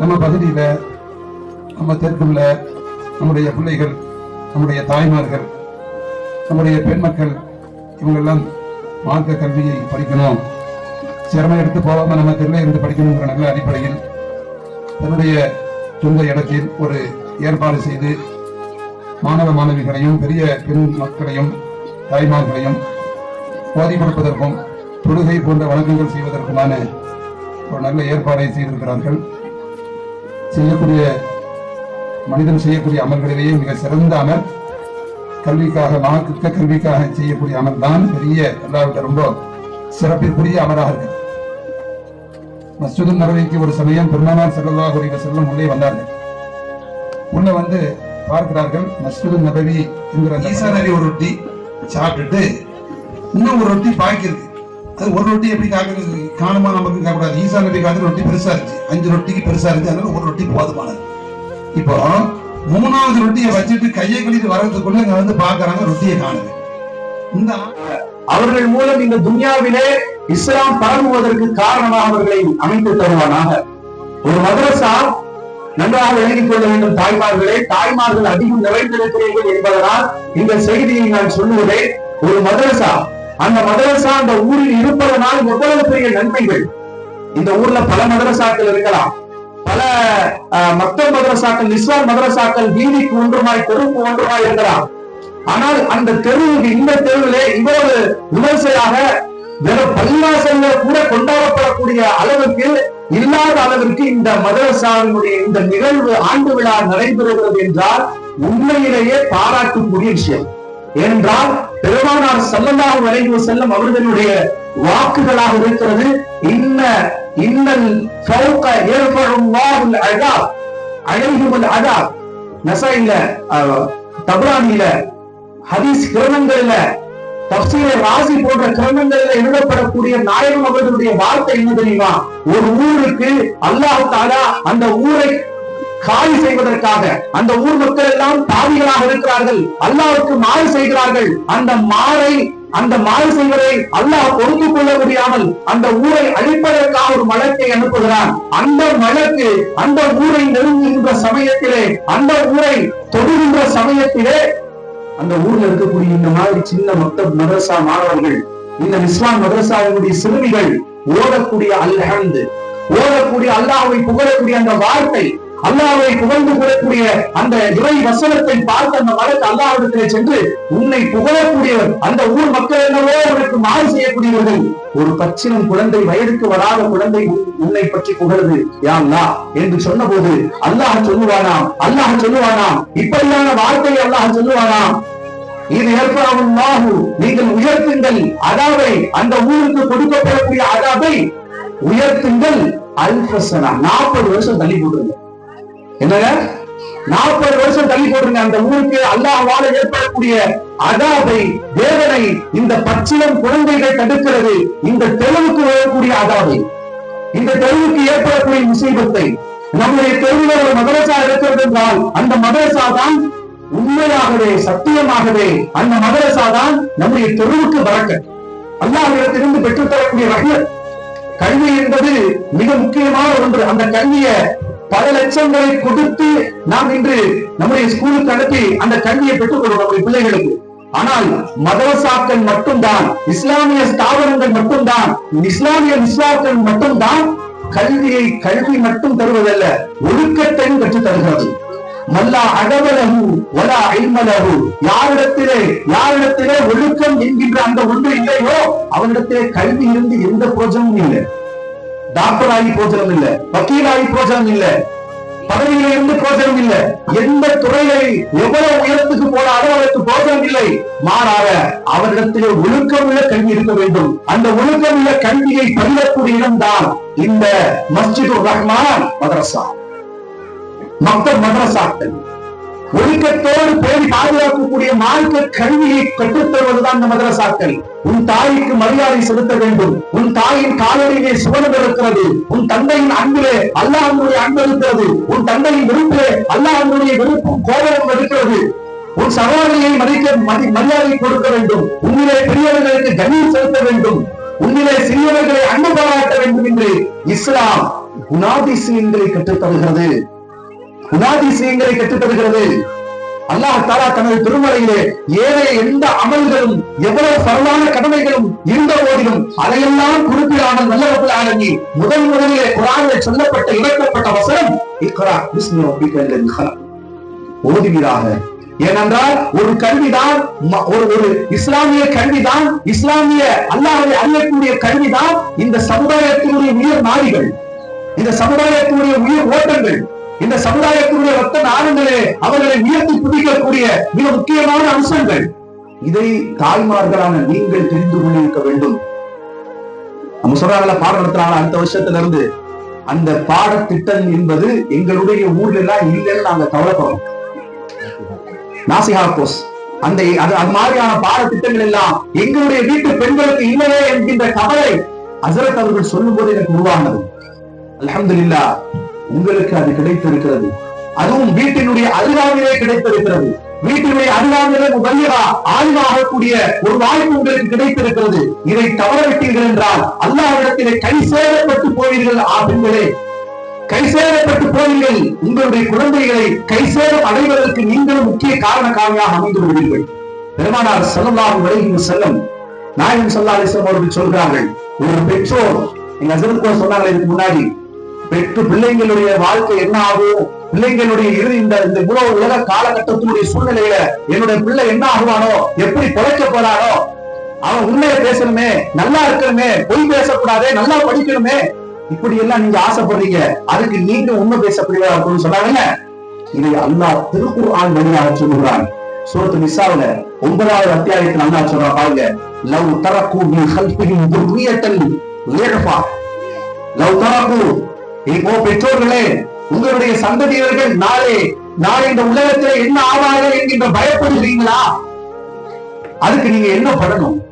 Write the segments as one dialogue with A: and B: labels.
A: நம்ம பகுதியில நம்ம தெற்குள்ள நம்முடைய பிள்ளைகள் நம்முடைய தாய்மார்கள் நம்முடைய பெண் மக்கள் இவங்கெல்லாம் மார்க்க கல்வியை படிக்கணும். சிரமம் எடுத்து போகாம நம்ம தெருவில் இருந்து படிக்கணுங்கிற நல்ல அடிப்படையில் தன்னுடைய சொந்த இடத்தில் ஒரு ஏற்பாடு செய்து மாணவ மாணவிகளையும் பெரிய பெண் மக்களையும் தாய்மார்களையும் போதி கொடுப்பதற்கும் தொழுகை போன்ற வழக்கங்கள் செய்வதற்குமான ஒரு நல்ல ஏற்பாடை செய்திருக்கிறார்கள். செய்யக்கூடிய மனிதன் செய்யக்கூடிய அமல்களிலேயே மிக சிறந்த அமர் கல்விக்காக மார்க்க கல்விக்காக செய்யக்கூடிய அமர் தான் பெரிய எல்லாவிட்ட ரொம்ப சிறப்பிற்குரிய அமராக இருக்கு. மஸ்ஜிது நபவிக்கு ஒரு சமயம் பெருமானார் செல்லதாக அலைஹி செல்லும் உள்ளே வந்தார்கள். உள்ள வந்து பார்க்கிறார்கள் மஸ்ஜிது நபவி என்கிற ஈசா நபி ஒரு ரொட்டி சாப்பிட்டுட்டு இன்னும் ஒரு ரொட்டி பாக்கி இருக்கு. அது ஒரு ரொட்டி எப்படி காக்கிறது காணுமா நமக்கு காக்கூடாது ஈசா நபி காலத்துல ரொட்டி பெருசா இருந்துச்சு. அஞ்சு ரொட்டிக்கு பெருசா இருந்துச்சு. அதனால ஒரு ரொட்டி போதுமானது. இப்போ மூணாவது ரொட்டியை வச்சுட்டு கையை கழித்து வர்றதுக்குள்ள இங்க வந்து பாக்குறாங்க ரொட்டியை காணுங்க. இந்த
B: அவர்கள் மூலம் இந்த துன்யாவிலே இஸ்லாம் பரவுவதற்கு காரணமாக அவர்களை அமைத்து தருவானாக. ஒரு மதரசா நன்றாக விளங்கிக் கொள்ள வேண்டும் தாய்மார்களே. தாய்மார்கள் அதிகம் நிறைந்திருக்கிறீர்கள் என்பதனால் இந்த செய்தியை நான் சொல்லுவதே ஒரு மதரசா அந்த மதரசா அந்த ஊரில் இருப்பதனால் எவ்வளவு பெரிய நன்மைகள்? இந்த ஊர்ல பல மதரசாக்கள் இருக்கலாம். பல அஹ், மதரசாக்கள் இஸ்லாம் மதரசாக்கள் வீதிக்கு ஒன்றுமாய் தெருவுக்கு ஒன்றுமாய் இருக்கலாம். ஆனால் அந்த தெருவுக்கு இந்த தெருவிலே இவ்வளவு விமர்சையாக வெறும் பள்ளிவாசல்ல கூட கொண்டாடப்படக்கூடிய அளவுக்கு இல்லாத அளவிற்கு இந்த மதரசாவினுடைய இந்த நிகழ்வு ஆண்டு விழா நடைபெறுகிறது என்றால் உண்மையிலேயே பாராட்டுக்குரிய விஷயம். ஏனென்றால் பெருமானார் ஸல்லல்லாஹு வரைந்து செல்லும் அவர்களுடைய வாக்குகளாக இருக்கிறது. இன்ன இன்னல் ஃபௌக யர்ஃபுல்லாஹுல் அழகா அழகுமல் அழகா நசைல தபரானில ஹதீஸ் கிரந்தங்கள்ல தப்சீர ராசி போன்ற கிரமங்கள்ல எழுதப்படக்கூடிய நாயகம் அவர்களுடைய வார்த்தை என்ன தெரியுமா? ஒரு ஊருக்கு அல்லாஹ் தாலா அந்த ஊரை காலி செய்வதற்காக. அந்த ஊர் மக்கள் எல்லாம் பாவிகளாக இருக்கிறார்கள். அல்லாவுக்கு மாறு செய்கிறார்கள். அந்த மாறை அந்த மாறு செய்வதை அல்லாஹ் பொறுத்து கொள்ள முடியாமல் அந்த ஊரை அழிப்பதற்காக ஒரு மலக்கை அனுப்புகிறார் அந்த மலக்கு அந்த ஊரை நெருங்குகின்ற சமயத்திலே அந்த ஊரை தொடுகின்ற சமயத்திலே அந்த ஊர்ல இருக்கக்கூடிய இந்த மாதிரி சின்ன மொத்த மதரசா மாணவர்கள் இந்த இஸ்லாம் மதரசாவினுடைய சிறுமிகள் ஓடக்கூடிய அல்ஹந்து ஓடக்கூடிய அல்லாஹை புகழக்கூடிய அந்த வார்த்தை அல்லாவை புகழ்ந்து புகழக்கூடிய அந்த இறை வசனத்தை பார்த்து அந்த மலக்கு அல்லாஹ்விடத்திலே சென்று உன்னை புகழக்கூடியவர் அந்த ஊர் மக்கள் என்னவோ உனக்கு மாறு செய்யக்கூடியவர்கள். ஒரு பச்சினம் குழந்தை வயதுக்கு வராத குழந்தை உன்னை பற்றி புகழுது. யாம்லா என்று என்று சொன்னபோது அல்லாஹ் சொல்லுவானாம் அல்லாஹ் சொல்லுவானாம் இப்படியான வார்த்தையை அல்லாஹ் சொல்லுவானாம். இது ஏற்பாடு நீங்கள் உயர்த்துங்கள் அதாவை அந்த ஊருக்கு கொடுக்கப்படக்கூடிய அதாவை உயர்த்துங்கள். அல்பசனா நாற்பது வருஷம் தள்ளி போட்டுருங்க. என்னங்க? நாற்பது வருஷம் தள்ளி போடுங்க அந்த ஊருக்கு அல்லாஹ்வால ஏற்படக்கூடிய அதாவை வேதனை இந்த பச்சிலம் குழந்தைகள் தடுக்கிறது. இந்த தெருவுக்கு வரக்கூடிய அதாவை இந்த தெருவுக்கு ஏற்படக்கூடிய முசீபத்தை நம்முடைய தெருவில் ஒரு மதரசா இருக்கிறது என்றால் அந்த மதரசா தான் உண்மையாகவே சத்தியமாகவே அந்த மதரசா தான் நம்முடைய தெருவுக்கு வரக்க அல்லாஹிடத்திலிருந்து பெற்றுத்தரக்கூடிய ரஹ்மத். கல்வி என்பது மிக முக்கியமான ஒன்று. அந்த கல்வியை பல லட்சங்களை கொடுத்து நாம் இன்று நம்முடைய ஸ்கூலுக்கு அனுப்பி அந்த கல்வியை பெற்றுக்கொள்வோம் நம்முடைய பிள்ளைகளுக்கு. ஆனால் மதரசாக்கள் மட்டும்தான் இஸ்லாமிய ஸ்தாபனங்கள் மட்டும்தான் இஸ்லாமிய விஸ்வாக்கள் மட்டும்தான் கல்வியை கல்வி மட்டும் தருவதல்ல ஒழுக்கத்தையும் கற்றுத் தருகிறது. மல்லா அகவலகு வலா ஐமலகு யாரிடத்திலே யாரிடத்திலே ஒழுக்கம் என்கின்ற அந்த ஒன்று இல்லையோ அவனிடத்திலே கல்வி இருந்து எந்த பிரோஜனமும் இல்லை. டாக்டர் ஆகி போஜனம் இல்ல வக்கீல் ஆகி போஜனம் இல்ல பதவியில இருந்து போஜனம் இல்ல எந்த துறையை எவ்வளவு உயரத்துக்கு போனாலும் அவருக்கு போஜனம் இல்லை மாறாக அவரிடத்திலே ஒழுக்கமுள்ள கல்வி இருக்க வேண்டும். அந்த ஒழுக்கமுள்ள கல்வியை பகிரக்கூடிய இடம்தான் இந்த மஸ்ஜிது ரஹ்மான் மதரசா. மக்கள் மதரசாக்கள். ஒழுக்கத்தோடு பேணி பாதுகாக்கக்கூடிய மார்க்க கல்வியை கற்றுத்தருவதுதான் இந்த மதரசாக்கள். உன் தாய்க்கு மரியாதை செலுத்த வேண்டும். உன் தாயின் காலடியிலே சுவனம் இருக்கிறது. உன் தந்தையின் அன்பிலே அல்லாஹனுடைய அன்பு இருக்கிறது. உன் தந்தையின் விருப்பிலே அல்லாஹனுடைய விருப்பும் கோபமும் இருக்கிறது உன் சகோதரியை மதிக்க மதி- மரியாதை கொடுக்க வேண்டும். உன்னிலே பெரியவர்களுக்கு கண்ணியம் செலுத்த வேண்டும். உன்னிலே சிறியவர்களை அன்பு பாராட்ட வேண்டும் என்று இஸ்லாம் குணாதிசயங்களை கற்றுத் தருகிறது குணாதிசயங்களை கற்றுத் தருகிறது அல்லாஹ் தாலா தனது திருமலையிலே ஏனைய எந்த அமல்களும் எவ்வளவு பரவான கடமைகளும் இருந்த போதிலும் அதையெல்லாம் குறிப்பிடாமல் நல்லவர்கள் ஆனங்கி முதல் முதலிலே குரானில் சொல்லப்பட்ட இறக்கப்பட்ட வசனம் இக்ரா விஷ்ணு அப்படிங்கிற ஓதுகிறாக ஏனென்றால் ஒரு கல்விதான் ம- ஒரு ஒரு இஸ்லாமிய கல்விதான் இஸ்லாமிய அல்லாஹை அறியக்கூடிய கல்விதான் இந்த சமுதாயத்தினுடைய உயர் நாடிகள் இந்த சமுதாயத்தினுடைய உயிர் ஓட்டங்கள். இந்த சமுதாயத்தினுடைய ரத்த நாளங்களே அவர்களை உயர்த்தி புதிக்கக்கூடிய மிக முக்கியமான அம்சங்கள். இதை தாய்மார்களான நீங்கள் தெரிந்து கொண்டிருக்க வேண்டும். நம்ம சொல்றாங்கள பாடம் நடத்துறாங்க அடுத்த வருஷத்துல இருந்து அந்த பாடத்திட்டம் என்பது எங்களுடைய ஊர்ல எல்லாம் இல்லைன்னு நாங்க கவலைப்படுறோம். நாசிகா கோர்ஸ் அந்த அது அது மாதிரியான பாடத்திட்டங்கள் எல்லாம் எங்களுடைய வீட்டு பெண்களுக்கு இல்லையே என்கின்ற கவலை அசரத் அவர்கள் சொல்லும் போது எனக்கு உருவானது. அல்ஹம்துலில்லாஹ் உங்களுக்கு அது கிடைத்திருக்கிறது. அதுவும் வீட்டினுடைய அருகாமையிலே கிடைத்திருக்கிறது. வீட்டினுடைய அருகாமையிலே முபல்லிகா ஆய்வாகக்கூடிய ஒரு வாய்ப்பு உங்களுக்கு கிடைத்திருக்கிறது. இதை தவறவிட்டீர்கள் என்றால் அல்லாஹ்விடத்திலே கை சேதப்பட்டு போவீர்கள். ஆ பெண்களே கை சேதப்பட்டு போவீர்கள். உங்களுடைய குழந்தைகளை கை சேதம் அடைவதற்கு நீங்களும் முக்கிய காரண காரணியாக அமைந்து விடுவீர்கள் பெருமானார் ஸல்லல்லாஹு அலைஹி செல்லும் நாயகம் ஸல்லல்லாஹு அவர்கள் சொல்கிறார்கள் ஒரு பெற்றோர் எங்க ஹஸ்பண்ட் கூட சொன்னாங்க இதுக்கு முன்னாடி. பெற்று பிள்ளைங்களுடைய வாழ்க்கை என்ன ஆகும்? பிள்ளைங்களுடைய இறுதி இந்த இந்த உலக உலக காலகட்டத்தினுடைய சூழ்நிலையில என்னுடைய பிள்ளை என்ன ஆகுவானோ எப்படி பிழைக்க போறானோ அவன் உண்மையை பேசணுமே நல்லா இருக்கணுமே பொய் பேசக்கூடாதே நல்லா படிக்கணுமே இப்படி எல்லாம் நீங்க ஆசைப்படுறீங்க. அதுக்கு நீங்க உண்மை பேசப்படுவா அப்படின்னு சொன்னாங்கல்ல இதை அல்லாஹ் திருக்குர்ஆன் வழியாக சொல்லுகிறான். சூரத்து நிசாவுல ஒன்பதாவது அத்தியாயத்தில் அல்லாஹ் சொல்றா பாருங்க. லவ் தரக்கு மி ஹல்பிஹிம் துர்ரியத்தல் லவ் தரக்கு இப்போ பெற்றோர்களே உங்களுடைய சந்ததியர்கள் நாளே நாளை இந்த உலகத்துல என்ன ஆவார்கள் என்கின்ற பயப்படுகிறீங்களா அதுக்கு நீங்க என்ன பண்ணணும்?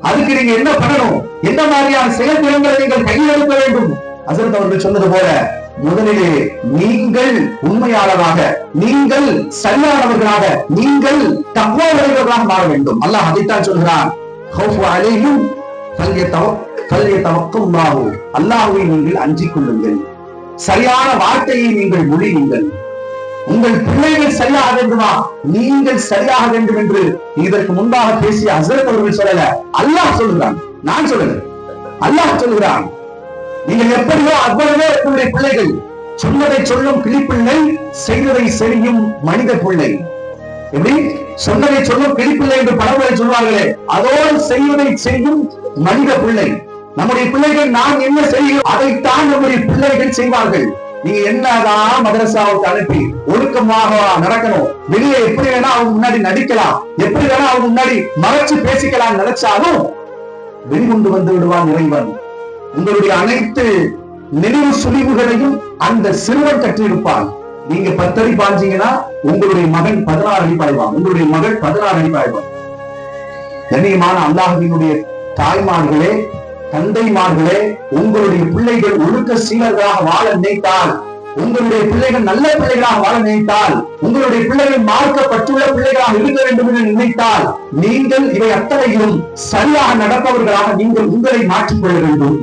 B: அதுக்கு நீங்க என்ன பண்ணணும்? என்ன மாதிரியான செயல்திறங்களை நீங்கள் கையில் எடுக்க வேண்டும்? அசரத் அவர்கள் சொன்னது போல முதலிலே நீங்கள் உண்மையாளராக நீங்கள் சரியானவர்களாக நீங்கள் தக்குவர்களாக மாற வேண்டும். அல்லாஹ் அதைத்தான் சொல்கிறான். அல்லாஹுவை நீங்கள் அஞ்சிக் கொள்ளுங்கள். சரியான வார்த்தையை நீங்கள் மொழியுங்கள். உங்கள் பிள்ளைகள் சரியாக வேண்டுமா நீங்கள் சரியாக வேண்டும் என்று இதற்கு முன்பாக பேசிய ஹசரத் அவர்கள் சொல்லல. அல்லாஹ் சொல்லுகிறான். நான் சொல்லல அல்லாஹ் சொல்லுகிறான். நீங்கள் எப்படியோ அவ்வளவே உங்களுடைய பிள்ளைகள். சொன்னதை சொல்லும் கிளிப்பிள்ளை செய்ததை செய்யும் மனித பிள்ளை. எப்படி? சொன்னதை சொல்லும் கிளிப்பிள்ளை என்று பழமொழி சொல்வார்களே. அதோடு செய்வதை செய்யும் மனித பிள்ளை. நம்முடைய பிள்ளைகள் நாம் என்ன செய்கிறோம்? அதைத்தான் நம்முடைய பிள்ளைகள் செய்வார்கள். நீங்க என்னதான் மதரசாவுக்கு அனுப்பி ஒழுக்கமாக நடக்கணும். வெளியே எப்படி வேணா அவங்க முன்னாடி நடிக்கலாம். எப்படி வேணா அவங்க முன்னாடி மறைச்சு பேசிக்கலாம் நினைச்சாலும் வெளிகொண்டு வந்து விடுவான் இறைவன். உங்களுடைய அனைத்து நினைவு சுழிவுகளையும் அந்த சிறுவன் கற்றிருப்பான். நீங்க பத்தடி பாஞ்சீங்கன்னா உங்களுடைய மகன் பதினாறு அடி பாய்வான். உங்களுடைய மகள் பதினாறு அடி பாய்வான். கண்ணியமான அல்லாஹினுடைய தாய்மார்களே தந்தைமார்களே உங்களுடைய பிள்ளைகள் ஒழுக்க சீலர்களாக வாழ நினைத்தால் உங்களுடைய பிள்ளைகள் நல்ல பிள்ளைகளாக வாழ நினைத்தால் உங்களுடைய பிள்ளைகள் மார்க்கப்பட்டுள்ள பிள்ளைகளாக இருக்க வேண்டும் என்று நினைத்தால் நீங்கள் இவை அத்தனையும் சரியாக நடப்பவர்களாக நீங்கள் உங்களை மாற்றிக்கொள்ள வேண்டும்.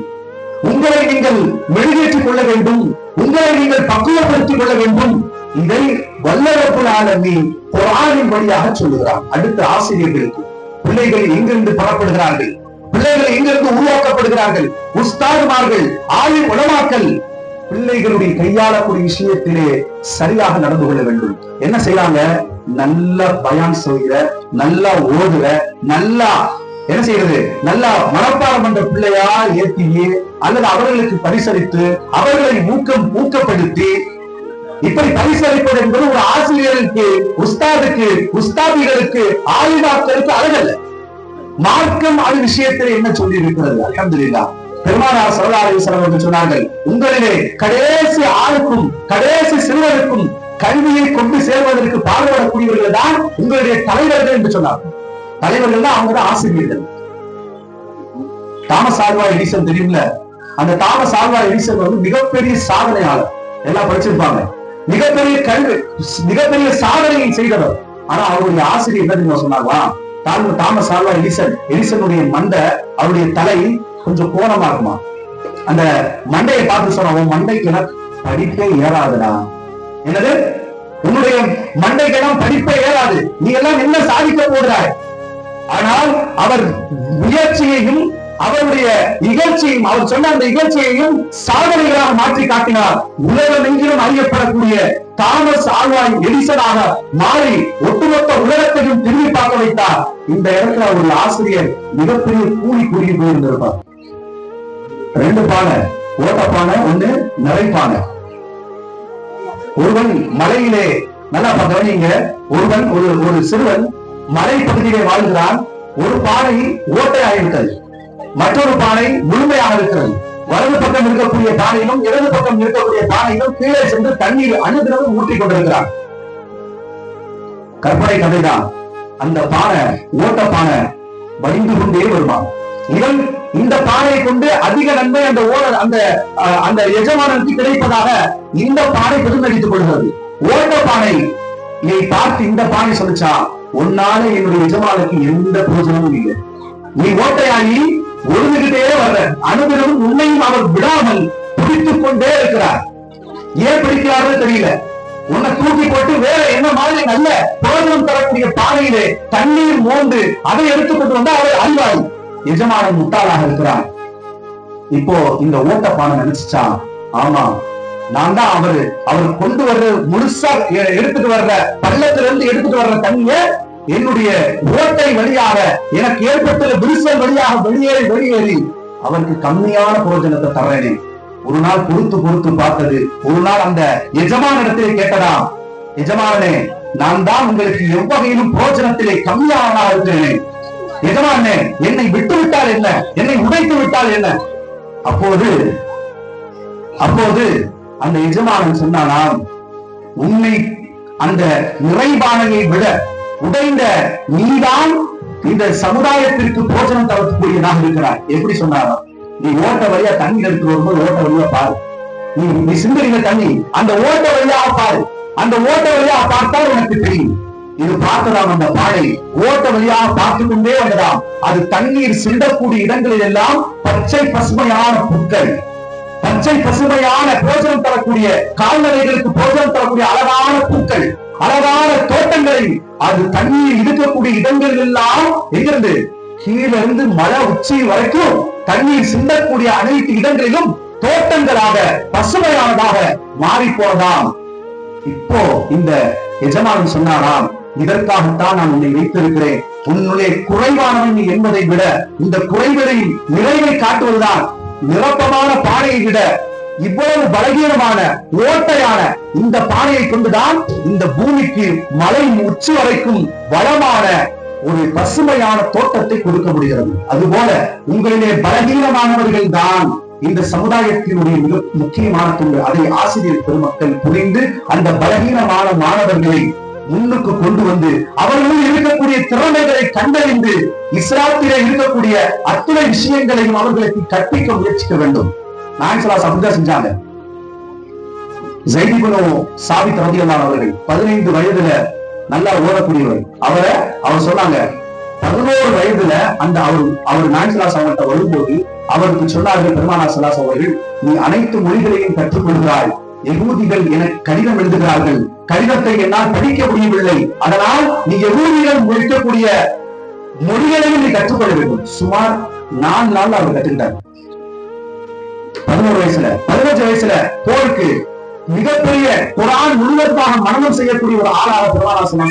B: உங்களை நீங்கள் மெருகேற்றிக் கொள்ள வேண்டும். உங்களை நீங்கள் பக்குவப்படுத்திக் கொள்ள வேண்டும். இதை வல்லரப்புல் ஆலமி குரானின் வழியாக சொல்லுகிறார். அடுத்த ஆசிரியர்களுக்கு பிள்ளைகள் எங்கிருந்து புறப்படுகிறார்கள்? பிள்ளைகள் எங்கிருந்து உருவாக்கப்படுகிறார்கள். உஸ்தாதுமார்கள் ஆயுள் உலமாக்கல் பிள்ளைகளுடைய கையாளக்கூடிய விஷயத்திலே சரியாக நடந்து கொள்ள வேண்டும். என்ன செய்யறாங்க நல்ல பயான் செய்கிற நல்லா ஓதுற நல்லா என்ன செய்யறது? நல்லா மனப்பாடம் பண்ற பிள்ளையா ஏற்றியே அல்லது அவர்களுக்கு பரிசளித்து அவர்களை ஊக்கம் ஊக்கப்படுத்தி இப்படி பரிசளிப்பது என்பது ஒரு ஆசிரியருக்கு உஸ்தாதுக்கு உஸ்தாதிகளுக்கு ஆயுதாக்களுக்கு அழகல்ல. மார்க்கம் அது விஷயத்தில் என்ன சொல்லி இருக்கிறது அல்ஹம்துலில்லாஹ் பெருமானார் சரதாரி அலைஹி சொன்னார்கள் உங்களிலே கடைசி ஆளுக்கும் கடைசி சிறுவருக்கும் கல்வியை கொண்டு சேர்வதற்கு பாடுபடக்கூடியவர்கள் தான் உங்களுடைய தலைவர்கள் என்று சொன்னார்கள் தலைவர்கள் தான் அவங்க தான் ஆசிரியர்கள். தாமஸ் ஆல்வா எடிசன் தெரியும்ல? அந்த தாமஸ் ஆல்வா எடிசன் வந்து மிகப்பெரிய சாதனையாளர். எல்லாம் படிச்சிருப்பாங்க. மிகப்பெரிய கல்வி மிகப்பெரிய சாதனையை செய்தவர். ஆனா அவருடைய ஆசிரியர் என்ன சொன்னாங்களா தாமஸ் ஆல்வா எடிசன் எடிசனுடைய மண்டை அவருடைய தலை கொஞ்சம் கோணமாகுமா? அந்த மண்டையை பார்த்து சொன்ன உன் மண்டைக்கெல்லாம் படிப்பே ஏறாதுடா. என்னது? உன்னுடைய மண்டைக்கெல்லாம் படிப்பே ஏறாது. நீ எல்லாம் என்ன சாதிக்க போடுறாய் ஆனால் அவர் முயற்சியையும் அவருடைய இகழ்ச்சியும் அவர் சொன்ன அந்த இகழ்ச்சியையும் சாதனைகளாக மாற்றி காட்டினார். உலகம் எங்கிலும் அறியப்படக்கூடிய தாமஸ் ஆழ்வாய் எடிசனாக மாறி ஒட்டுமொத்த உலகத்தையும் திரும்பி பார்க்க வைத்தார். இந்த இடத்துல ஒரு ஆசிரியர் மிகப்பெரிய கூலி கூறி போயிருந்திருப்பார். ரெண்டு பானை ஓட்டப்பானை ஒண்ணு நிறைப்பானை ஒருவன் மலையிலே நல்லா கவனிங்க ஒருவன் ஒரு ஒரு சிறுவன் மலை பகுதியிலே வாழ்கிறான். ஒரு பானை ஓட்டையாயிருக்கிறது மற்றொரு பானை முழுமையாக இருக்கிறது. வலது பக்கம் இருக்கக்கூடிய பானையிலும் இடது பக்கம் இருக்கக்கூடிய பானையிலும் கீழே சென்று தண்ணீர் அனுதினமும் ஊற்றிக் கொண்டிருக்கிறார். கற்பனை கதைதான். அந்த பானை ஓட்ட பானை வடிந்து கொண்டே வருவான் இவன் இந்த பானையை கொண்டு அதிக நன்மை அந்த ஓனர் அந்த அஹ், அந்த எஜமானனுக்கு கிடைப்பதாக இந்த பானை பெருமடித்துக் கொள்கிறது. ஓட்ட பானை இதை பார்த்து இந்த பானை சொல்லிச்சா உன்னால என்னுடைய எஜமானுக்கு எந்த பிரயோஜனமும் இல்லை. நீ ஓட்டையாகி ஒழுங்குகிட்டே வர்ற அனுதினமும் உன்னையும் அவர் விடாமல் பிடித்துக் கொண்டே இருக்கிறார். ஏன் பிடிக்கிறார்கள் தெரியல. உன்னை தூக்கி போட்டு வேற என்ன மாதிரி நல்ல பிரயோஜனம் தரக்கூடிய பானையிலே தண்ணீர் மோந்து அதை எடுத்துக்கொண்டு வந்தா அவர் அறிவாளி. எஜமான முட்டாளாக இருக்கிறார் இப்போ இந்த ஓட்ட பானை நினைச்சுச்சா? ஆமா. நான் தான் அவரு. அவர் கொண்டு வர்ற முழுசா எ- எடுத்துட்டு வர்ற பள்ளத்துல இருந்து எடுத்துட்டு வர்ற தண்ணிய என்னுடைய ஓட்டை வழியாக எனக்கு ஏற்பட்டுள்ள விரிசல் வழியாக வெளியேறி வெளியேறி அவருக்கு கம்மியான பிரோஜனத்தை தர்றேனே. ஒரு நாள் பொறுத்து பொறுத்து பார்த்தது. ஒரு நாள் அந்த எஜமான இடத்திலே கேட்டதா எஜமானே நான் தான் உங்களுக்கு எவ்வகையிலும் பிரோஜனத்திலே கம்மியானா இருக்கிறேனே. எஜமானே என்னை விட்டு விட்டால் என்ன? என்னை உடைத்து விட்டால் என்ன? அப்போது அப்போது அந்த எஜமானன் சொன்னானாம் உன்னை அந்த நிறைவானையை விட உடைந்த நீதான் இந்த சமுதாயத்திற்கு போஜனம் தரக்கூடியதாக இருக்கிறார் எப்படி சொன்னாராம் நீ ஓட்ட வழியா தண்ணி எடுத்து வரும்போது ஓட்ட வழியா பாரு. நீ நீ சிந்தரிங்க தண்ணி அந்த ஓட்ட வழியா பாரு. அந்த ஓட்ட வழியா பார்த்தால் உனக்கு தெரியும். இது பார்த்ததாம் அந்த பாடை ஓட்ட வழியாக பார்த்து கொண்டே வந்ததாம். அது தண்ணீர் சிந்தக்கூடிய இடங்களில் எல்லாம் பச்சை பசுமையான புற்கள். பச்சை பசுமையான போஜனம் தரக்கூடிய கால்நடைகளுக்கு போஜனம் தரக்கூடிய அழகான பூக்கள். அழகான தோட்டங்களை அது தண்ணீர் இருக்கக்கூடிய இடங்கள் எல்லாம் எங்கிருந்து? கீழே இருந்து மழை உச்சி வரைக்கும் தண்ணீர் சிந்தக்கூடிய அனைத்து இடங்களிலும் தோட்டங்களாக பசுமையானதாக மாறி போனதாம் இப்போ இந்த எஜமானன் சொன்னாராம் இதற்காகத்தான் நான் உன்னை வைத்திருக்கிறேன். உன்னுடைய குறைவானவன் என்பதை விட இந்த குறைவரின் நிறைவை காட்டுவதுதான். நிரப்பமான பாறையை விட இவ்வளவு பலகீனமான ஓட்டையான இந்த பானையை கொண்டுதான் இந்த பூமிக்கு மலை உச்சி வரைக்கும் வளமான ஒரு பசுமையான தோட்டத்தை கொடுக்க முடிகிறது. அதுபோல உங்களிலே பலகீனமானவர்கள் தான் இந்த சமுதாயத்தினுடைய மிக முக்கியமான தொண்டு. அதை ஆசிரியர் பெருமக்கள் புரிந்து அந்த பலகீனமான மாணவர்களை முன்னுக்கு கொண்டு வந்து அவர்களும் இருக்கக்கூடிய திறமைகளை கண்டறிந்து இஸ்லாத்திலே இருக்கக்கூடிய அத்துணை விஷயங்களையும் அவர்களுக்கு கற்பிக்க முயற்சிக்க வேண்டும். நாயன்சலாஸ் அப்படிதான் செஞ்சாங்க. ஜெய்திபுனோ சாபித் ரதியல்லான் அவர்கள் பதினைந்து வயதுல நல்லா ஓடக்கூடியவர். அவரை அவர் சொன்னாங்க பதினோரு வயதுல அந்த அவர் அவர் நாயன்சலாஸ் அவர்கிட்ட வரும்போது அவருக்கு சொன்னார்கள் பெருமானா சலாஸ் அவர்கள் நீ அனைத்து மொழிகளையும் கற்றுக் கொள்கிறாய். எகூதிகள் என கடிதம் எழுதுகிறார்கள். கடிதத்தை என்னால் படிக்க முடியவில்லை. அதனால் நீ எகூதிகள் முடிக்கக்கூடிய மொழிகளையும் நீ கற்றுக்கொள்ள வேண்டும். சுமார் நாலு நாள் அவர் கற்றுக்கிட்டார். பதினோரு வயசுல பதினஞ்சு வயசுல போருக்கு மிகப்பெரிய குரான் முழுவதற்காக மனநம் செய்யக்கூடிய ஒரு ஆளாக பெருமானாசன்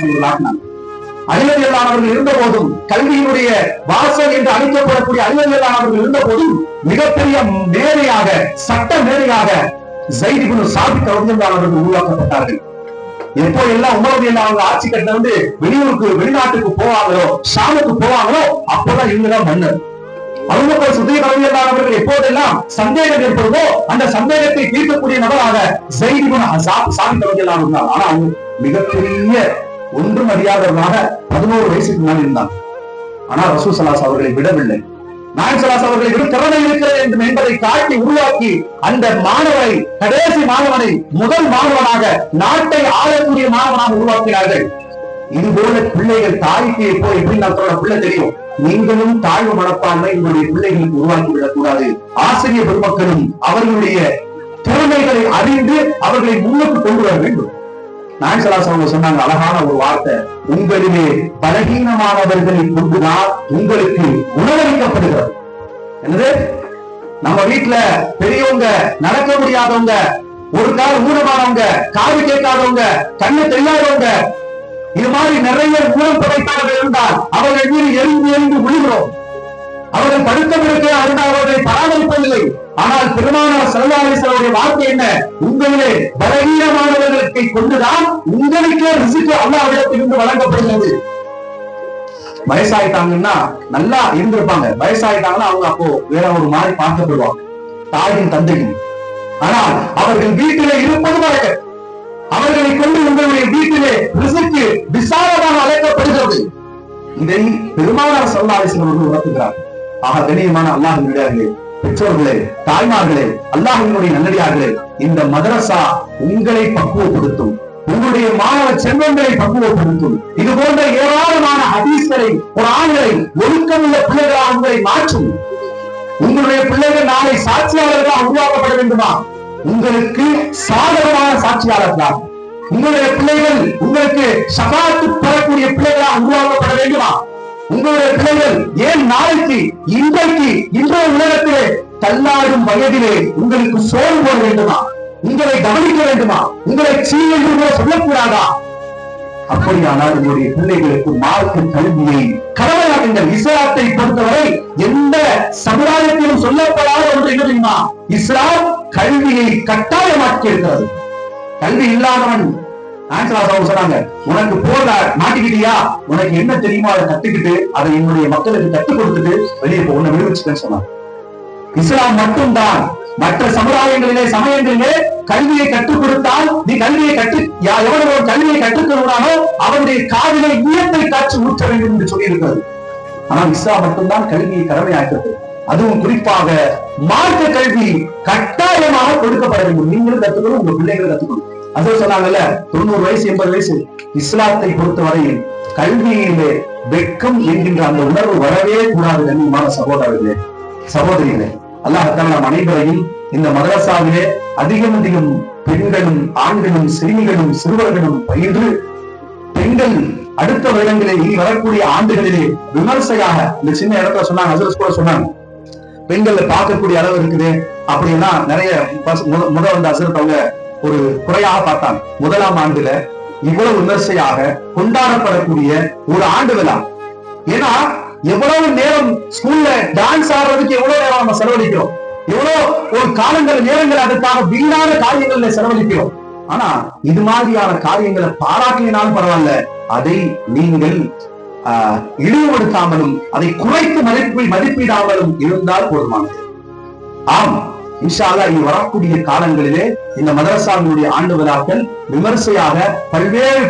B: அவர்கள் இருந்த போதும் கல்வியினுடைய வாசல் என்று அழைக்கப்படக்கூடிய அறிவியலானவர்கள் இருந்த போதும் மிகப்பெரிய மேலையாக சட்ட மேலையாக ஜெய்திபுனு சாபித் அவர்கள் உருவாக்கப்பட்டார்கள். எப்போ எல்லாம் உமரது அவங்க ஆட்சி கட்டில வந்து வெளியூருக்கு வெளிநாட்டுக்கு போவாங்களோ ஷாமுக்கு போவாங்களோ அப்போதான் இவங்கதான் மன்னர். அவங்க சுத்திய கல்வியல்லாதவர்கள் எப்போதெல்லாம் சந்தேகம் ஏற்படுதோ அந்த சந்தேகத்தை தீர்க்கக்கூடிய நபராக ஜெய்திபுன் சாமி கல்வியெல்லாம் இருந்தார் ஆனா அவங்க மிகப்பெரிய ஒன்றும் அறியாதவர்களாக பதினோரு வயசுக்கு மேல் இருந்தான் ஆனா ரசூ சலாஸ் அவர்களை விடவில்லை. நாயன் சலாஸ் அவர்களை விட திறமை இருக்கிறது என்று என்பதை காட்டி உருவாக்கி அந்த மாணவரை கடைசி மாணவனை முதல் மாணவனாக நாட்டை ஆளக்கூடிய மாணவனாக உருவாக்கினார்கள். இது போல பிள்ளைகள் தாய்க்கு இப்போ எப்படி நான் சொல்ற பிள்ளை தெரியும். நீங்களும் தாழ்வு மனப்பான்மை உங்களுடைய பிள்ளைகளுக்கு உருவாக்கி விடக்கூடாது ஆசிரியர் பெருமக்களும் அவர்களுடைய திறமைகளை அறிந்து அவர்களை முன்னுக்கு கொண்டு வர வேண்டும். நாயசலாசன் அவங்க சொன்னாங்க அழகான ஒரு வார்த்தை. உங்களிலே பலகீனமானவர்களை கொண்டுதான் உங்களுக்கு உணவளிக்கப்படுகிறது. என்னது? நம்ம வீட்டுல பெரியவங்க நடக்க முடியாதவங்க ஒரு கால் ஊனமானவங்க காது கேட்காதவங்க கண்ணு தெரியாதவங்க இது மாதிரி நிறைய ஊனம் படைத்தவர்கள் இருந்தால் அவர்கள் படுத்த அருண் அவர்களை பராமரிப்பதில்லை. ஆனால் பெருமானார் செல்வாரிசருடைய வார்த்தை என்ன? உங்களிலே பலவீனமானவர்களுக்கு கொண்டுதான் உங்களுக்கே ரிசுக்கு அல்லாவிடத்திலிருந்து வழங்கப்படுகிறது. வயசாயிட்டாங்கன்னா நல்லா இருந்திருப்பாங்க. வயசாயிட்டாங்கன்னா அவங்க அப்போ வேற ஒரு மாதிரி பார்க்கப்படுவாங்க. தாயின் தந்தையும். ஆனால் அவர்கள் வீட்டிலே இருப்பது வழக்க அவர்களை கொண்டு உங்களுடைய வீட்டிலே ரிசிக்கு விசாலமாக அழைக்கப்படுகிறது. இதை பெருமானார் சல்லாரிசன் அவர்கள் உணர்த்துகிறார்கள். ஆக கண்ணியமான அல்லாஹினுடைய பெற்றோர்களே தாய்மார்களே அல்லாஹினுடைய நல்லடியார்களே இந்த மதரசா உங்களை பக்குவப்படுத்தும் உங்களுடைய மாணவ செல்வங்களை பக்குவப்படுத்தும். இது போன்ற ஏராளமான ஹதீஸ்களை ஒரு ஆண்களை ஒழுக்கமுள்ள பிள்ளைகளாக உங்களை மாற்றும். உங்களுடைய பிள்ளைகள் நாளை சாட்சியாளர்களாக உருவாக்கப்பட வேண்டுமா? உங்களுக்கு சாதகமான சாட்சியாளர்களாக. உங்களுடைய பிள்ளைகள் உங்களுக்கு சபாத்து பெறக்கூடிய பிள்ளைகளாக உருவாக்கப்பட வேண்டுமா? உங்களுடைய பிள்ளைகள் ஏன் நாளைக்கு இன்றைக்கு இன்றைய உலகத்திலே தள்ளாடும் வயதிலே உங்களுக்கு சோறு போட வேண்டுமா? உங்களை கவனிக்க வேண்டுமா? உங்களை சீ கூட சொல்லக்கூடாதா? அப்படியானால் உங்களுடைய பிள்ளைகளுக்கு மார்க்கு கல்வியை கடமையாக்குங்கள். இஸ்லாத்தை பொறுத்தவரை எந்த சமுதாயத்திலும் சொல்லப்படாத ஒன்று என்ன தெரியுமா? இஸ்லாம் கல்வியை கட்டாயமாக்கி இருக்கிறது கல்வி இல்லாதவன் ஆன்சலாஸ் அவங்க சொன்னாங்க. உனக்கு போல மாட்டிக்கிட்டியா? உனக்கு என்ன தெரியுமோ அதை கத்துக்கிட்டு அதை என்னுடைய மக்களுக்கு கத்து கொடுத்துட்டு வெளியே போ உன்னை விடுவிச்சுட்டேன்னு சொன்னாங்க இஸ்லாம் மட்டும்தான். மற்ற சமுதாயங்களிலே சமயங்களிலே கல்வியை கற்றுக் கொடுத்தால் நீ கல்வியை கற்று யா- எவன் ஒரு கல்வியை கற்றுக்கொள்கிறானோ அவனுடைய காதிலே ஈயத்தை காட்சி ஊற்ற வேண்டும் என்று சொல்லியிருக்கிறது. ஆனால் இஸ்லாம் மட்டும்தான் கல்வியை கடமையாக்கிறது. அதுவும் குறிப்பாக மார்க்க கல்வி கட்டாயமாக கொடுக்கப்பட வேண்டும். நீங்களும் கத்துக்கணும் உங்க பிள்ளைகளும் கத்துக்கணும் அதோ சொன்னாங்கல்ல தொண்ணூறு வயசு எண்பது வயசு இஸ்லாத்தை பொறுத்தவரையில் கல்வியிலே வெக்கம் என்கின்ற அந்த உணர்வு வரவே கூடாது கண்ணியமான சகோதரர்களே சகோதரிகளே அல்லாஹத்தான் நம் அனைவரையும் இந்த மதரசாவிலே அதிகம் அதிகம் பெண்களும் ஆண்களும் சிறுமிகளும் சிறுவர்களும் பயின்று பெண்கள் அடுத்த வருடங்களில் இனி வரக்கூடிய ஆண்டுகளிலே விமர்சையாக இந்த சின்ன இடத்துல சொன்னாங்க ஹசரத் கூட சொன்னாங்க பெண்கள்ல பார்க்கக்கூடிய அளவு இருக்குது. அப்படின்னா நிறைய பஸ்- முத- முத வந்த அவங்க ஒரு குறையாக பார்த்தாங்க முதலாம் ஆண்டுல இவ்வளவு விமர்சையாக கொண்டாடப்படக்கூடிய ஒரு ஆண்டு விழா. ஏன்னா எவ்வளவு நேரம் ஸ்கூல்ல டான்ஸ் ஆடுறதுக்கு எவ்வளவு நேரம் நம்ம செலவழிக்கிறோம்? எவ்வளவு ஒரு காலங்கள் நேரங்கள் அதுக்காக வீணான காரியங்கள்ல செலவழிக்கிறோம். ஆனா இது மாதிரியான காரியங்களை பாராட்டினாலும் பரவாயில்ல. அதை நீங்கள் ஆஹ், இழிவுபடுத்தாமலும் அதை குறைத்து மதிப்பீ மதிப்பிடாமலும் இருந்தால் போதுமானது. ஆம். இன்ஷாலா இனி வரக்கூடிய காலங்களிலே இந்த மதரசாவினுடைய ஆண்டு விழாக்கள் விமர்சையாக பல்வேறு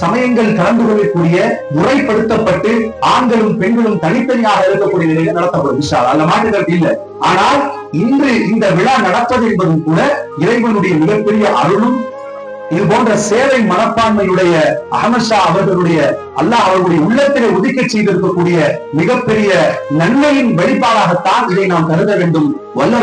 B: சமயங்கள் கலந்து கொள்ளக்கூடிய முறைப்படுத்தப்பட்டு ஆண்களும் பெண்களும் தனித்தனியாக இருக்கக்கூடிய நிலையில் நடத்தப்படும் இன்ஷா அந்த அதுல மாற்றுக்கிறது இல்லை. ஆனால் இன்று இந்த விழா நடப்பது என்பதும் கூட இறைவனுடைய மிகப்பெரிய அருளும் இது போன்ற சேவை மனப்பான்மையுடைய அகமது ஷா அவர்களுடைய அல்லாஹ் அவர்களுடைய உள்ளத்திலே உதிக்க செய்திருக்கக்கூடிய மிகப்பெரிய நன்மையின் வெளிப்பாடாகத்தான் இதை நாம் கருத வேண்டும். வல்ல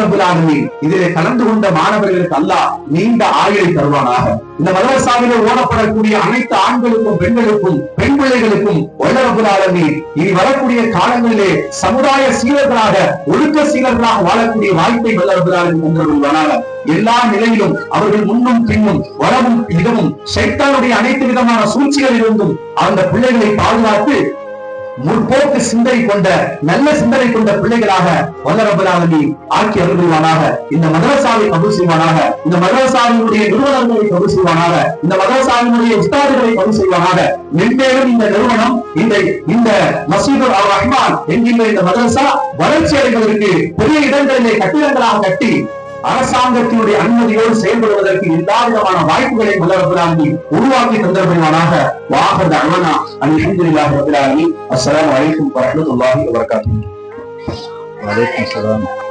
B: இதிலே கலந்து கொண்ட மாணவர்களுக்கு அல்லாஹ் நீண்ட ஆயுளை தருவானாக. இந்த மதரசாவிலே ஓடப்படக்கூடிய அனைத்து ஆண்களுக்கும் பெண்களுக்கும் பெண் பிள்ளைகளுக்கும் வல்ல இனி வரக்கூடிய காலங்களிலே சமுதாய சீலர்களாக ஒழுக்க சீலர்களாக வாழக்கூடிய வாய்ப்பை வல்ல ரபுல் ஆலமீன் எல்லா நிலையிலும் அவர்கள் முன்னும் பின்னும் வரவும் இடமும் சைத்தானுடைய அனைத்து விதமான சூழ்ச்சிகளில் இருந்தும் அந்த பிள்ளைகளை பாதுகாத்து முற்போக்கு சிந்தனை கொண்ட நல்ல சிந்தனை கொண்ட பிள்ளைகளாக வல்லரபலாவதி ஆக்கி அருள்வானாக. இந்த மதரசாவை கபூல் செய்வானாக. இந்த மதரசாவினுடைய நிறுவனங்களை கபூல் செய்வானாக. இந்த மதரசாவினுடைய உஸ்தாதுகளை கபூல் செய்வானாக. மென்மேலும் இந்த நிறுவனம் இந்த இந்த மசீது அல் ரஹ்மான் என்கின்ற இந்த மதரசா வளர்ச்சி அடைவதற்கு பெரிய இடங்களிலே கட்டிடங்களாக கட்டி அரசாங்கத்தினுடைய அனுமதியோடு செயல்படுவதற்கு எல்லா விதமான வாய்ப்புகளை வல்லரபுராமி உருவாக்கி தந்தருவானாக வாகத அமனா அல்ஹம்துலில்லாஹி ரபில் ஆலமீன். அஸ்ஸலாமு அலைக்கும் வரஹ்மத்துல்லாஹி வபரகாத்துஹு.
C: சலாம்.